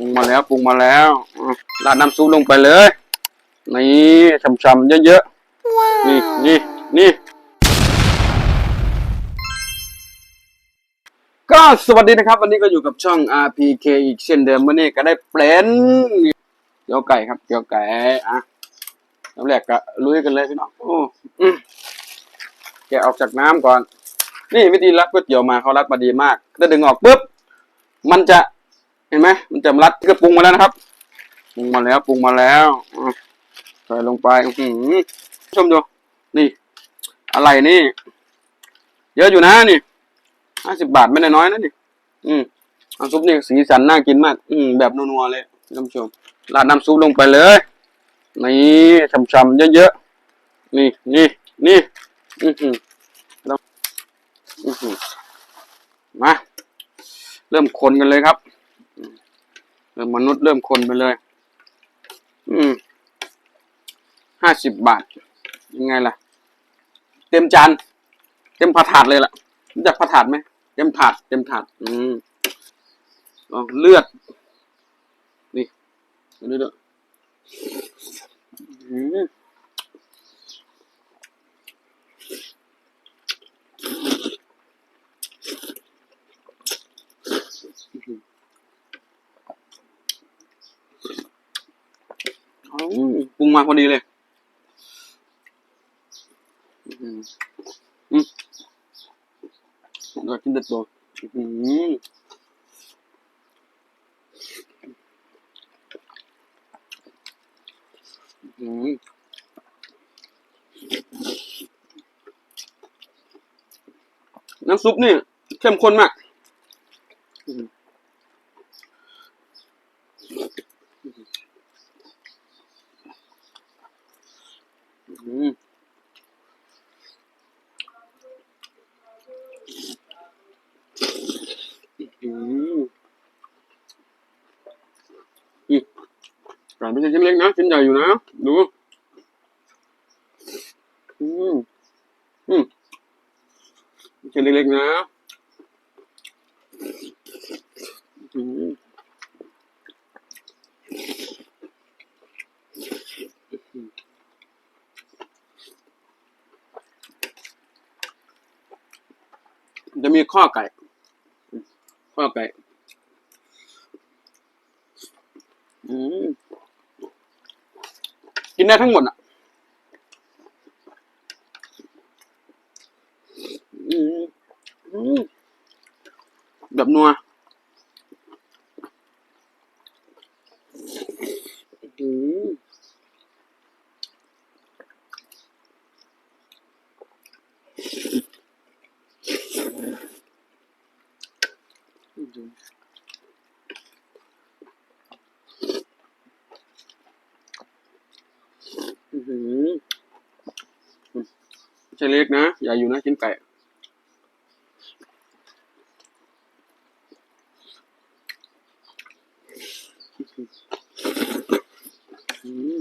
ปรุงมาแล้วปรุงมาแล้วอะราดน้ำซุปลงไปเลย นี่ช่ำๆเยอะๆนี่นี่นี่ก็สวัสดีนะครับ วันนี้ก็อยู่กับช่อง RPK อีกเช่นเดิมวันนี้ก็ได้เปลนเกี๊ยวไก่ครับเกี๊ยวไก่อะน้ำแรกก็ลุยกันเลยพี่น้องโอ้อืมแกะออกจากน้ำก่อน นี่วิธีรัดก๋วยเตี๋ยวมาเขารัดมาดีมากถ้าดึงออกปุ๊บมันจะ เห็นไหมมันจะรัดก็ปรุงมาแล้วนะครับปรุงมาแล้วปรุงมาแล้วใส่ลงไปอืชมดูนี่ อะไรนี่ เยอะอยู่นะนี่ห้าสิบบาทไม่ได้น้อยนะนี่ อืมน้ำซุปนี่สีสันน่ากินมาก อืมแบบนัวๆเลยท่านผู้ชมราดน้ำซุปลงไปเลย นี่ช่ำๆเยอะๆนี่นี่นี่อือหือแล้วอือหือมาเริ่มคนกันเลยครับ ริ่มมนุษย์เริ่มคนไปเลย อืมห้าสิบบาท ยังไงล่ะ เต็มจาน เต็มผัดถาดเลยล่ะรู้จักผัดถาดไหมเต็มถาด เต็มถาด อืมลองเลือด นี่อันนี้ด้วยอืม อืมปรุงมาพอดีเลย อืมอืมเดี๋ยวกินเด็ดตัวอื้อหืออื้อหือน้ำซุปนี่ เข้มข้นมาก อหืออื้อหืออืมอืมไก่ไม่ใช่ชิ้นเล็กนะชิ้นใหญ่อยู่นะ ดู อืม อืมชิ้นเล็กๆนะ อืม จะมีข้อไก่ ข้อไก่ กินได้ทั้งหมดอะแบบนัว ริงอืมใช่เล็กนะ อย่าอยู่นะกินไก่อืม